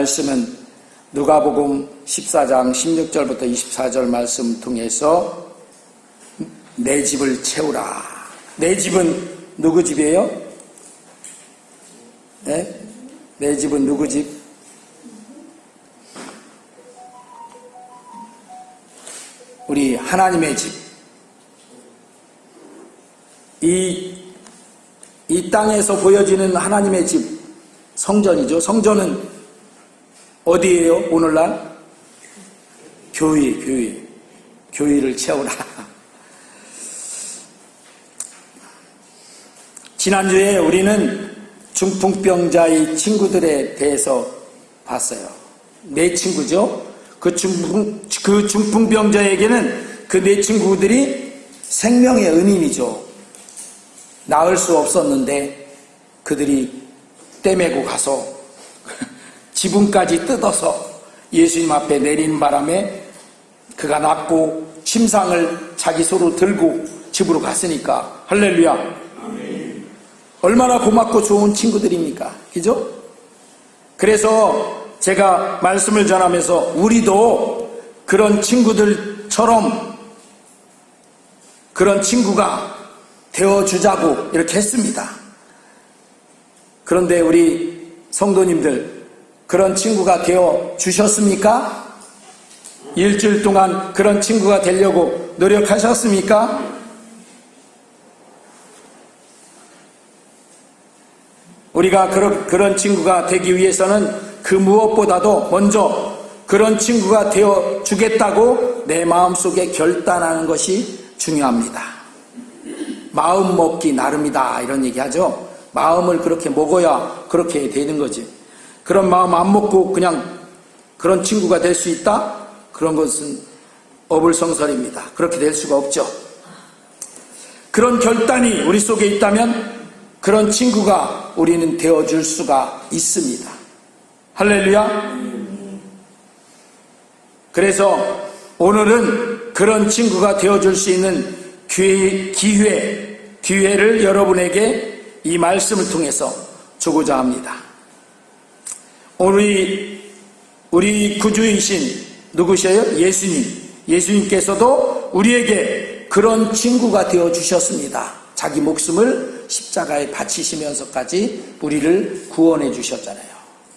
말씀은 누가복음 14장 16절부터 24절 말씀 통해서 내 집을 채우라. 내 집은 누구 집이에요? 네? 내 집은 누구 집? 우리 하나님의 집. 이, 이 땅에서 보여지는 하나님의 집, 성전이죠. 성전은 어디예요, 오늘날? 교회, 교회. 교회를 채우라. 지난주에 우리는 중풍병자의 친구들에 대해서 봤어요. 네 친구죠. 그 중풍, 그 중풍병자에게는 그 네 친구들이 생명의 은인이죠. 나을 수 없었는데 그들이 떼매고 가서 지붕까지 뜯어서 예수님 앞에 내린 바람에 그가 낫고 침상을 자기 손으로 들고 집으로 갔으니까 할렐루야. 얼마나 고맙고 좋은 친구들입니까? 그죠? 그래서 제가 말씀을 전하면서 우리도 그런 친구들처럼 그런 친구가 되어주자고 이렇게 했습니다. 그런데 우리 성도님들 그런 친구가 되어 주셨습니까? 일주일 동안 그런 친구가 되려고 노력하셨습니까? 우리가 그런, 그런 친구가 되기 위해서는 그 무엇보다도 먼저 그런 친구가 되어 주겠다고 내 마음속에 결단하는 것이 중요합니다. 마음 먹기 나름이다 이런 얘기 하죠. 마음을 그렇게 먹어야 그렇게 되는 거지. 그런 마음 안 먹고 그냥 그런 친구가 될 수 있다? 그런 것은 어불성설입니다. 그렇게 될 수가 없죠. 그런 결단이 우리 속에 있다면 그런 친구가 우리는 되어줄 수가 있습니다. 할렐루야. 그래서 오늘은 그런 친구가 되어줄 수 있는 기회, 기회, 기회를 여러분에게 이 말씀을 통해서 주고자 합니다. 우리, 우리 구주이신 누구셔요? 예수님. 예수님께서도 우리에게 그런 친구가 되어 주셨습니다. 자기 목숨을 십자가에 바치시면서까지 우리를 구원해 주셨잖아요.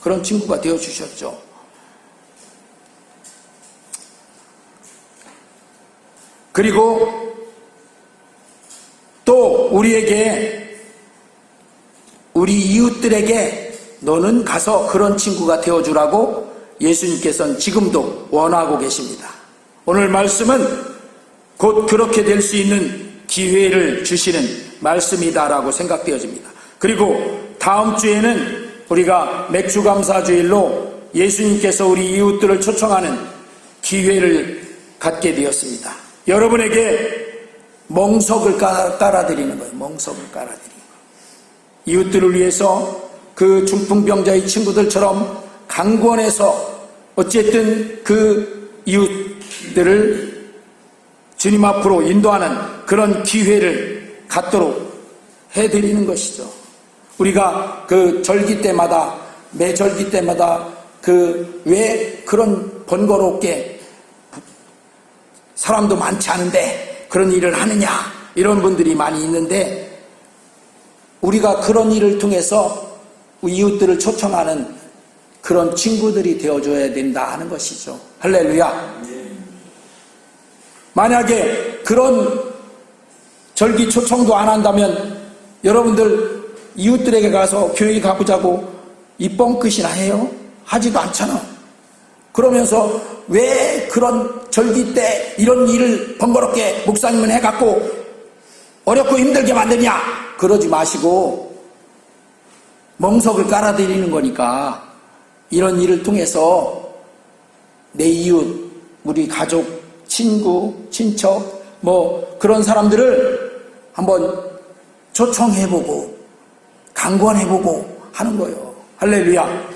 그런 친구가 되어 주셨죠. 그리고 또 우리에게 우리 이웃들에게 너는 가서 그런 친구가 되어 주라고 예수님께서는 지금도 원하고 계십니다. 오늘 말씀은 곧 그렇게 될 수 있는 기회를 주시는 말씀이다라고 생각되어집니다. 그리고 다음 주에는 우리가 맥주 감사 주일로 예수님께서 우리 이웃들을 초청하는 기회를 갖게 되었습니다. 여러분에게 멍석을 깔아드리는 거예요. 멍석을 깔아드리는 거예요. 이웃들을 위해서 그 중풍병자의 친구들처럼 강권해서 어쨌든 그 이웃들을 주님 앞으로 인도하는 그런 기회를 갖도록 해드리는 것이죠. 우리가 그 절기 때마다, 매 절기 때마다 그 왜 그런 번거롭게 사람도 많지 않은데 그런 일을 하느냐, 이런 분들이 많이 있는데 우리가 그런 일을 통해서 이웃들을 초청하는 그런 친구들이 되어줘야 된다 하는 것이죠. 할렐루야. 만약에 그런 절기 초청도 안 한다면 여러분들 이웃들에게 가서 교회 가보자고 이 뻥끗이나 해요? 하지도 않잖아. 그러면서 왜 그런 절기 때 이런 일을 번거롭게 목사님은 해갖고 어렵고 힘들게 만드냐? 그러지 마시고 멍석을 깔아드리는 거니까 이런 일을 통해서 내 이웃, 우리 가족, 친구, 친척, 뭐 그런 사람들을 한번 초청해보고 강권해보고 하는 거예요. 할렐루야.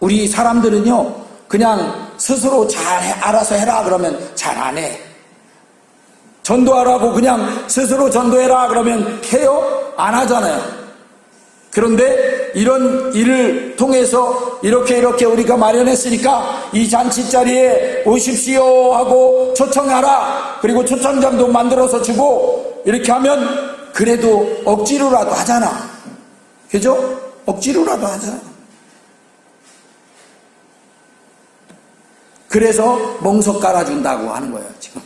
우리 사람들은요, 그냥 스스로 잘 해, 알아서 해라 그러면 잘 안 해. 전도하라고 그냥 스스로 전도해라 그러면 해요? 안 하잖아요. 그런데 이런 일을 통해서 이렇게 이렇게 우리가 마련했으니까 이 잔치 자리에 오십시오 하고 초청하라. 그리고 초청장도 만들어서 주고 이렇게 하면 그래도 억지로라도 하잖아. 그죠? 억지로라도 하잖아. 그래서 멍석 깔아준다고 하는 거예요, 지금.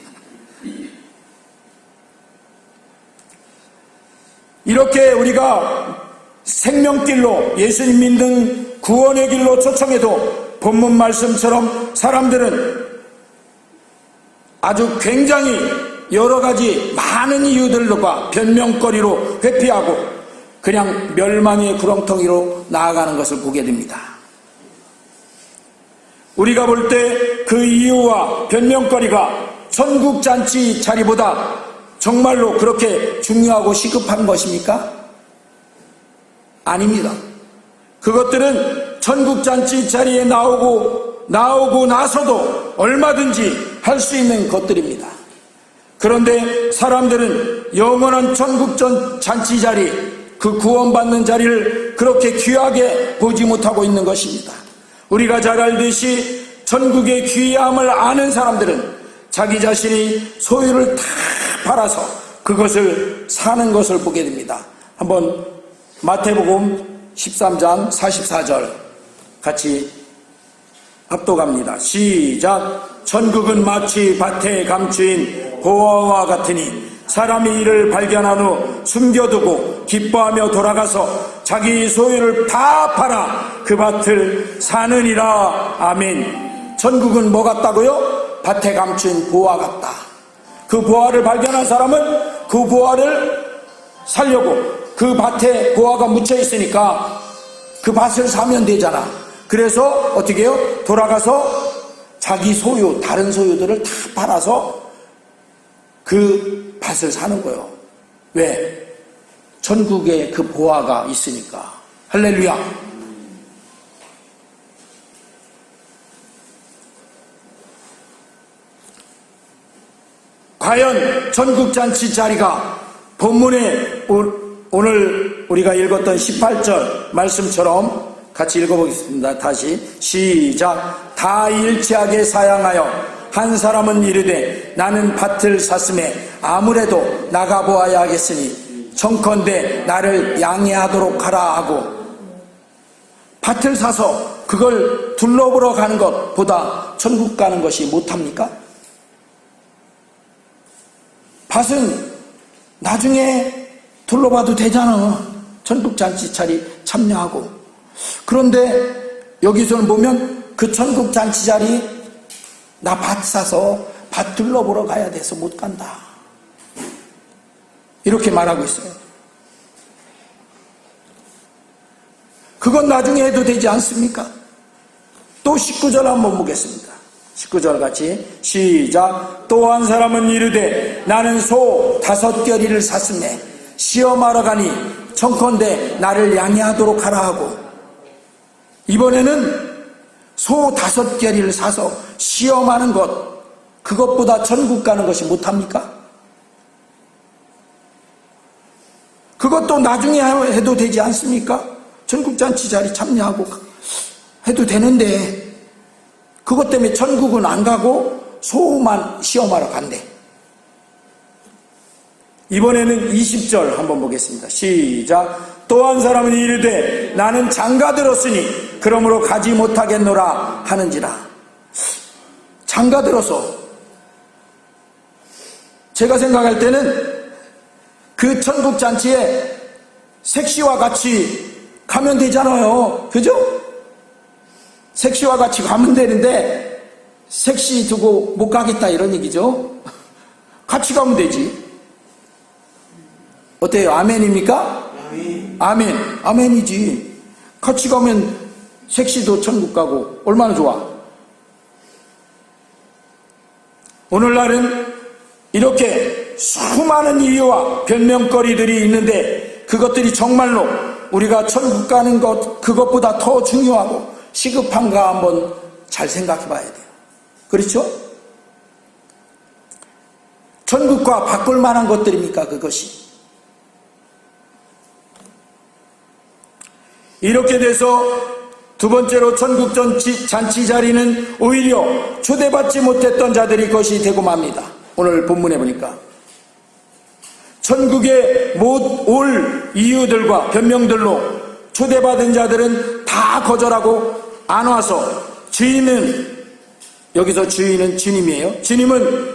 이렇게 우리가 생명길로 예수님 믿는 구원의 길로 초청해도 본문 말씀처럼 사람들은 아주 굉장히 여러 가지 많은 이유들과 변명거리로 회피하고 그냥 멸망의 구렁텅이로 나아가는 것을 보게 됩니다. 우리가 볼 때 그 이유와 변명거리가 천국잔치 자리보다 정말로 그렇게 중요하고 시급한 것입니까? 아닙니다. 그것들은 천국잔치 자리에 나오고, 나오고 나서도 얼마든지 할 수 있는 것들입니다. 그런데 사람들은 영원한 천국 전 잔치 자리, 그 구원받는 자리를 그렇게 귀하게 보지 못하고 있는 것입니다. 우리가 잘 알듯이 천국의 귀함을 아는 사람들은 자기 자신이 소유를 다 팔아서 그것을 사는 것을 보게 됩니다. 한번 마태복음 13장 44절 같이 합독합니다. 시작. 천국은 마치 밭에 감추인 보화와 같으니 사람이 이를 발견한 후 숨겨두고 기뻐하며 돌아가서 자기 소유를 다 팔아 그 밭을 사느니라. 아멘. 천국은 뭐 같다고요? 밭에 감춘 보화 같다. 그 보화를 발견한 사람은 그 보화를 살려고 그 밭에 보화가 묻혀 있으니까 그 밭을 사면 되잖아. 그래서 어떻게 해요? 돌아가서 자기 소유, 다른 소유들을 다 팔아서 그 밭을 사는 거예요. 왜? 전국에 그 보화가 있으니까. 할렐루야. 과연 전국잔치 자리가 본문에 오늘 우리가 읽었던 18절 말씀처럼 같이 읽어보겠습니다. 다시 시작. 다 일치하게 사양하여 한 사람은 이르되 나는 밭을 샀음에 아무래도 나가보아야 하겠으니 청컨대 나를 양해하도록 하라 하고 밭을 사서 그걸 둘러보러 가는 것보다 천국 가는 것이 못합니까? 밭은 나중에 둘러봐도 되잖아. 천국잔치 자리 참여하고. 그런데 여기서는 보면 그 천국잔치 자리 나 밭 사서 밭 둘러보러 가야 돼서 못 간다. 이렇게 말하고 있어요. 그건 나중에 해도 되지 않습니까? 또 19절 한번 보겠습니다. 19절 같이 시작 또 한 사람은 이르되 나는 소 다섯 결의를 샀음에 시험하러 가니 청컨대 나를 양해하도록 하라 하고 이번에는 소 다섯 결의를 사서 시험하는 것 그것보다 천국 가는 것이 못합니까? 그것도 나중에 해도 되지 않습니까? 천국잔치 자리 참여하고 해도 되는데 그것 때문에 천국은 안 가고 소만 시험하러 간대. 이번에는 20절 한번 보겠습니다. 시작. 또 한 사람은 이르되 나는 장가 들었으니 그러므로 가지 못하겠노라 하는지라. 장가 들어서 제가 생각할 때는 그 천국 잔치에 색시와 같이 가면 되잖아요. 그죠? 색시와 같이 가면 되는데 색시 두고 못 가겠다 이런 얘기죠. 같이 가면 되지. 어때요? 아멘입니까? 아멘. 아멘. 아멘이지. 같이 가면 색시도 천국 가고 얼마나 좋아. 오늘날은 이렇게 수많은 이유와 변명거리들이 있는데 그것들이 정말로 우리가 천국 가는 것 그것보다 더 중요하고 시급한가 한번 잘 생각해 봐야 돼요. 그렇죠? 천국과 바꿀 만한 것들입니까, 그것이? 이렇게 돼서 두 번째로 천국 전치, 잔치 자리는 오히려 초대받지 못했던 자들이 것이 되고 맙니다. 오늘 본문에 보니까. 천국에 못 올 이유들과 변명들로 초대받은 자들은 다 거절하고 안 와서 주인은 여기서 주인은 주님이에요. 주님은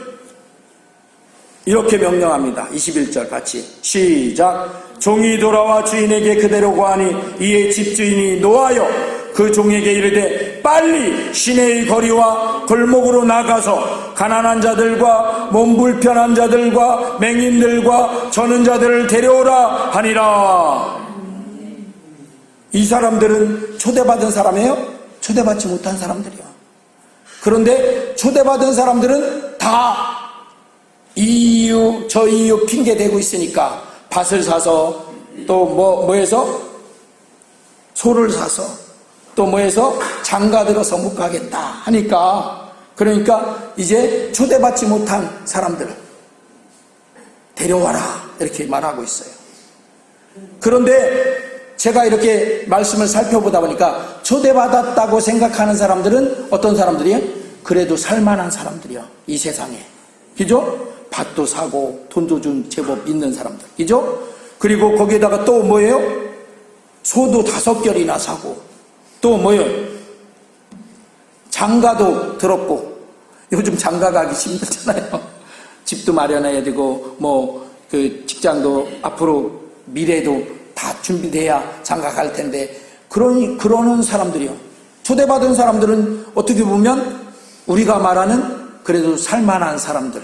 이렇게 명령합니다. 21절 같이 시작 종이 돌아와 주인에게 그대로 고하니 이에 집주인이 노하여 그 종에게 이르되 빨리 시내의 거리와 골목으로 나가서 가난한 자들과 몸 불편한 자들과 맹인들과 저는 자들을 데려오라 하니라 이 사람들은 초대받은 사람이에요? 초대받지 못한 사람들이요. 그런데 초대받은 사람들은 다 이 이유 저 이유 핑계 대고 있으니까 밭을 사서 또 뭐 뭐 해서 소를 사서 또 뭐 해서 장가 들어서 못 가겠다 하니까 그러니까 이제 초대받지 못한 사람들 데려와라 이렇게 말하고 있어요. 그런데 제가 이렇게 말씀을 살펴보다 보니까 초대받았다고 생각하는 사람들은 어떤 사람들이에요? 그래도 살만한 사람들이요. 이 세상에. 그죠? 밭도 사고 돈도 좀 제법 있는 사람들. 그죠? 그리고 거기에다가 또 뭐예요? 소도 다섯 결이나 사고 또 뭐예요? 장가도 들었고 요즘 장가 가기 힘들잖아요. 집도 마련해야 되고 뭐 그 직장도 앞으로 미래도 다 준비돼야 장가 갈 텐데 그러니 그러는 사람들이요. 초대받은 사람들은 어떻게 보면 우리가 말하는 그래도 살만한 사람들.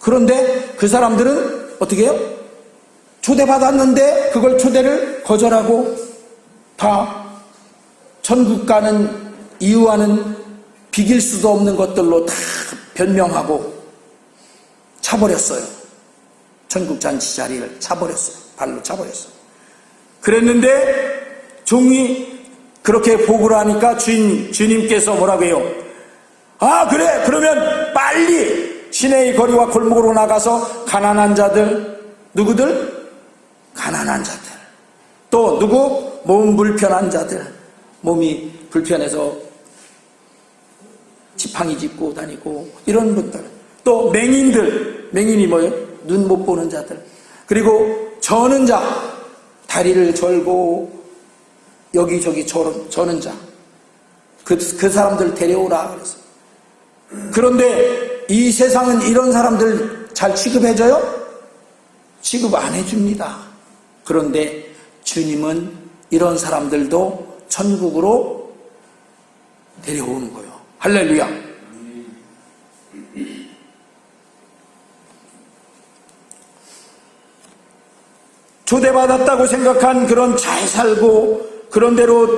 그런데 그 사람들은 어떻게 해요? 초대받았는데 그걸 초대를 거절하고 다 천국 가는 이유와는 비길 수도 없는 것들로 다 변명하고 차버렸어요. 천국 잔치 자리를 차버렸어요. 발로 차버렸어요. 그랬는데 종이 그렇게 보고를 하니까 주인, 주님께서 뭐라고 해요? 아, 그래. 그러면 빨리 시내의 거리와 골목으로 나가서 가난한 자들, 누구들? 가난한 자들. 또 누구? 몸 불편한 자들. 몸이 불편해서 지팡이 짚고 다니고 이런 분들. 또 맹인들. 맹인이 뭐예요? 눈 못 보는 자들. 그리고 저는 자. 다리를 절고 여기저기 저는, 자. 그, 그 사람들 데려오라. 그래서. 그런데 이 세상은 이런 사람들 잘 취급해줘요? 취급 안 해줍니다. 그런데 주님은 이런 사람들도 천국으로 데려오는 거예요. 할렐루야. 초대받았다고 생각한 그런 잘 살고 그런 대로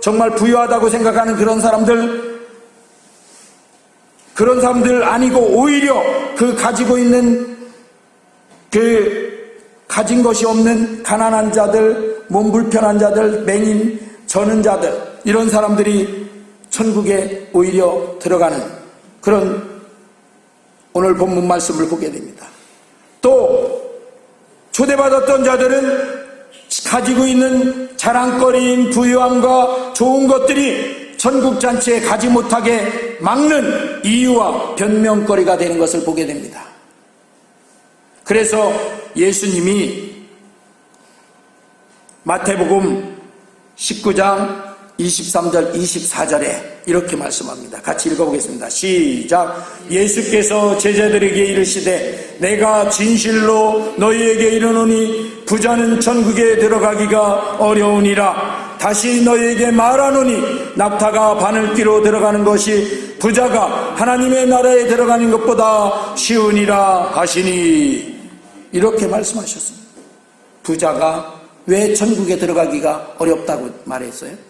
정말 부유하다고 생각하는 그런 사람들 그런 사람들 아니고 오히려 그 가지고 있는 그 가진 것이 없는 가난한 자들, 몸 불편한 자들, 맹인, 저는 자들 이런 사람들이 천국에 오히려 들어가는 그런 오늘 본문 말씀을 보게 됩니다. 또 초대받았던 자들은 가지고 있는 자랑거리인 부유함과 좋은 것들이 천국 잔치에 가지 못하게 막는 이유와 변명거리가 되는 것을 보게 됩니다. 그래서 예수님이 마태복음 19장 23절 24절에 이렇게 말씀합니다. 같이 읽어보겠습니다. 시작. 예수께서 제자들에게 이르시되 내가 진실로 너희에게 이르노니 부자는 천국에 들어가기가 어려우니라. 다시 너희에게 말하노니 낙타가 바늘귀로 들어가는 것이 부자가 하나님의 나라에 들어가는 것보다 쉬우니라 하시니 이렇게 말씀하셨습니다. 부자가 왜 천국에 들어가기가 어렵다고 말했어요?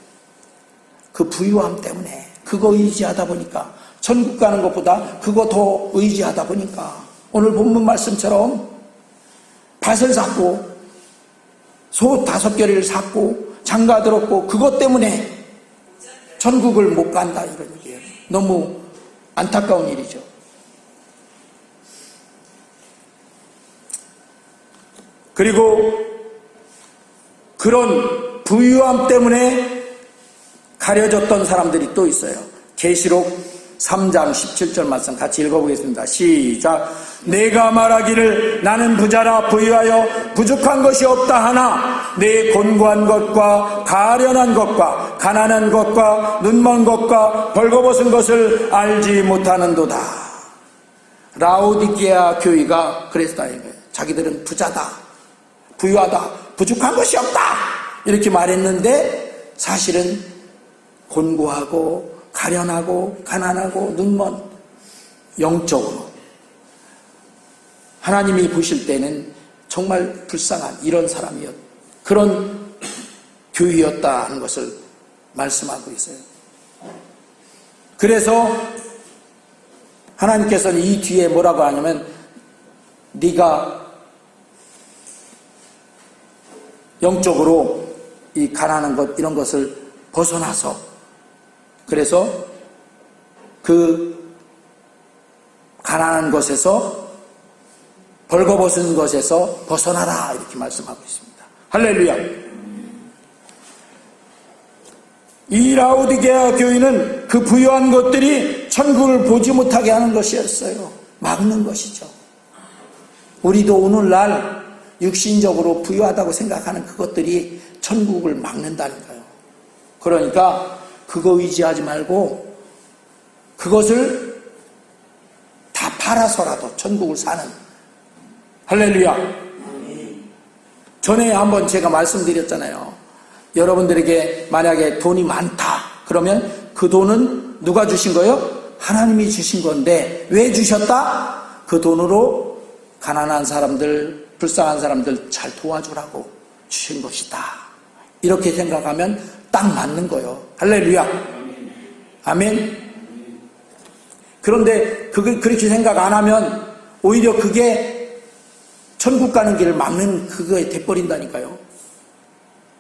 그 부유함 때문에 그거 의지하다 보니까 천국 가는 것보다 그거 더 의지하다 보니까 오늘 본문 말씀처럼 밭을 샀고 소 다섯 개를 샀고 장가 들었고 그것 때문에 천국을 못 간다 이런 얘기예요. 너무 안타까운 일이죠. 그리고 그런 부유함 때문에 가려졌던 사람들이 또 있어요. 계시록 3장 17절 말씀 같이 읽어보겠습니다. 시작. 내가 말하기를 나는 부자라 부유하여 부족한 것이 없다 하나 내 곤고한 것과 가련한 것과 가난한 것과 눈먼 것과 벌거벗은 것을 알지 못하는도다. 라오디게아 교회가 거예요. 자기들은 부자다, 부유하다, 부족한 것이 없다 이렇게 말했는데 사실은 곤고하고 가련하고 가난하고 눈먼 영적으로 하나님이 보실 때는 정말 불쌍한 이런 사람이었 그런 교회였다 하는 것을 말씀하고 있어요. 그래서 하나님께서는 이 뒤에 뭐라고 하냐면 네가 영적으로 이 가난한 것 이런 것을 벗어나서 그래서 그 가난한 것에서 벌거벗은 것에서 벗어나라 이렇게 말씀하고 있습니다. 할렐루야. 이 라우디게아 교인은 그 부유한 것들이 천국을 보지 못하게 하는 것이었어요. 막는 것이죠. 우리도 오늘날 육신적으로 부유하다고 생각하는 그것들이 천국을 막는다니까요. 그러니까 그거 의지하지 말고 그것을 다 팔아서라도 천국을 사는 할렐루야. 전에 한번 제가 말씀드렸잖아요. 여러분들에게 만약에 돈이 많다. 그러면 그 돈은 누가 주신 거예요? 하나님이 주신 건데 왜 주셨다? 그 돈으로 가난한 사람들, 불쌍한 사람들 잘 도와주라고 주신 것이다. 이렇게 생각하면 딱 맞는 거예요. 할렐루야. 아멘. 그런데 그걸 그렇게 생각 안 하면 오히려 그게 천국 가는 길을 막는 그거에 돼버린다니까요.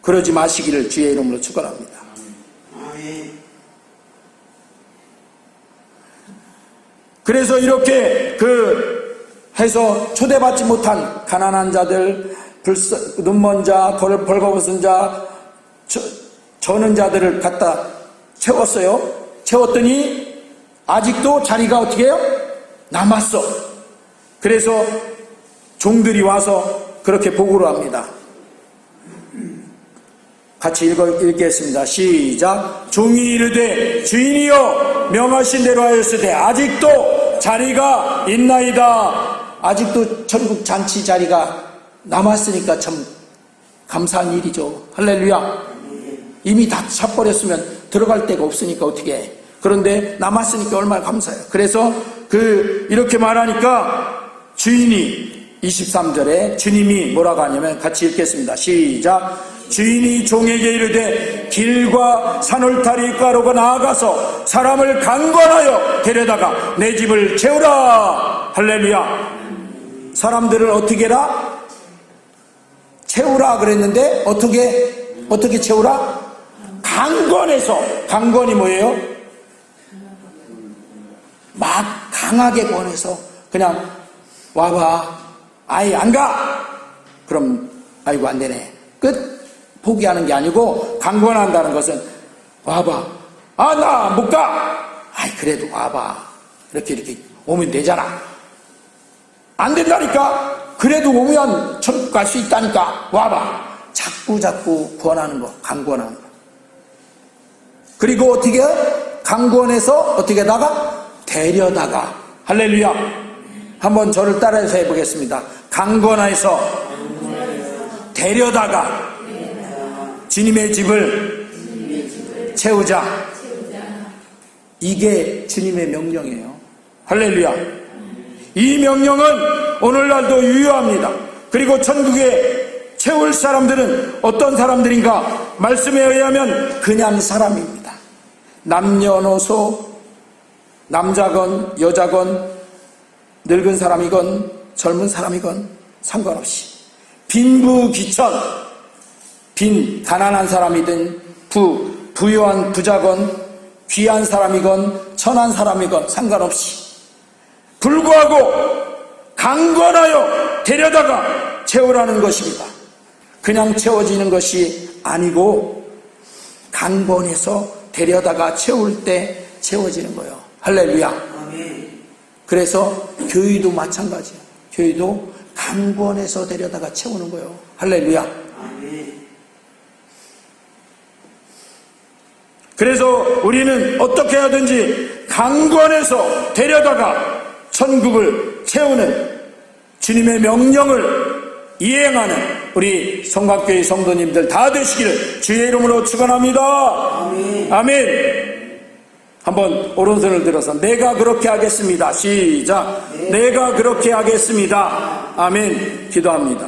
그러지 마시기를 주의 이름으로 축원합니다. 그래서 이렇게 그 해서 초대받지 못한 가난한 자들, 불쌍, 눈먼 자, 벌, 벌거벗은 자, 저, 저는 자들을 갖다 채웠어요. 채웠더니 아직도 자리가 어떻게 해요? 남았어. 그래서 종들이 와서 그렇게 보고를 합니다. 같이 읽어, 읽겠습니다. 시작. 종이 이르되 주인이여 명하신 대로 하였으되 아직도 자리가 있나이다. 아직도 천국 잔치 자리가 남았으니까 참 감사한 일이죠. 할렐루야. 이미 다 차버렸으면 들어갈 데가 없으니까 어떻게 해. 그런데 남았으니까 얼마나 감사해요. 그래서 그 이렇게 말하니까 주인이 23절에 주님이 뭐라고 하냐면 같이 읽겠습니다. 시작. 주인이 종에게 이르되 길과 산울타리 가로가 나아가서 사람을 강권하여 데려다가 내 집을 채우라. 할렐루야. 사람들을 어떻게 해라? 채우라 그랬는데 어떻게 어떻게 채우라? 강권해서 강권이 뭐예요? 막 강하게 권해서 그냥 와봐 아이 안 가. 그럼 아이고 안 되네. 끝. 포기하는 게 아니고 강권한다는 것은 와봐. 아 나 못 가. 아이 그래도 와봐. 이렇게 이렇게 오면 되잖아. 안 된다니까. 그래도 오면 천국 갈 수 있다니까. 와봐. 자꾸 자꾸 권하는 거, 강권하는 거. 그리고 어떻게 강권해서 어떻게 다가 데려다가 할렐루야. 한번 저를 따라해서 해보겠습니다. 강권해서 데려다가 주님의 집을 채우자. 이게 주님의 명령이에요. 할렐루야. 이 명령은 오늘날도 유효합니다. 그리고 천국에 채울 사람들은 어떤 사람들인가? 말씀에 의하면 그냥 사람입니다. 남녀노소, 남자건 여자건 늙은 사람이건 젊은 사람이건 상관없이 빈부귀천, 빈 가난한 사람이든 부 부유한 부자건 귀한 사람이건 천한 사람이건 상관없이 불구하고 강권하여 데려다가 채우라는 것입니다. 그냥 채워지는 것이 아니고 강권에서 데려다가 채울 때 채워지는 거예요. 할렐루야. 그래서 교회도 마찬가지예요. 교회도 강권에서 데려다가 채우는 거예요. 할렐루야. 그래서 우리는 어떻게 하든지 강권에서 데려다가 천국을 채우는 주님의 명령을 이행하는 우리 성곽교회 성도님들 다 되시기를 주의 이름으로 축원합니다. 아멘. 아멘. 한번 오른손을 들어서 내가 그렇게 하겠습니다. 시작. 내가 그렇게 하겠습니다. 아멘. 기도합니다.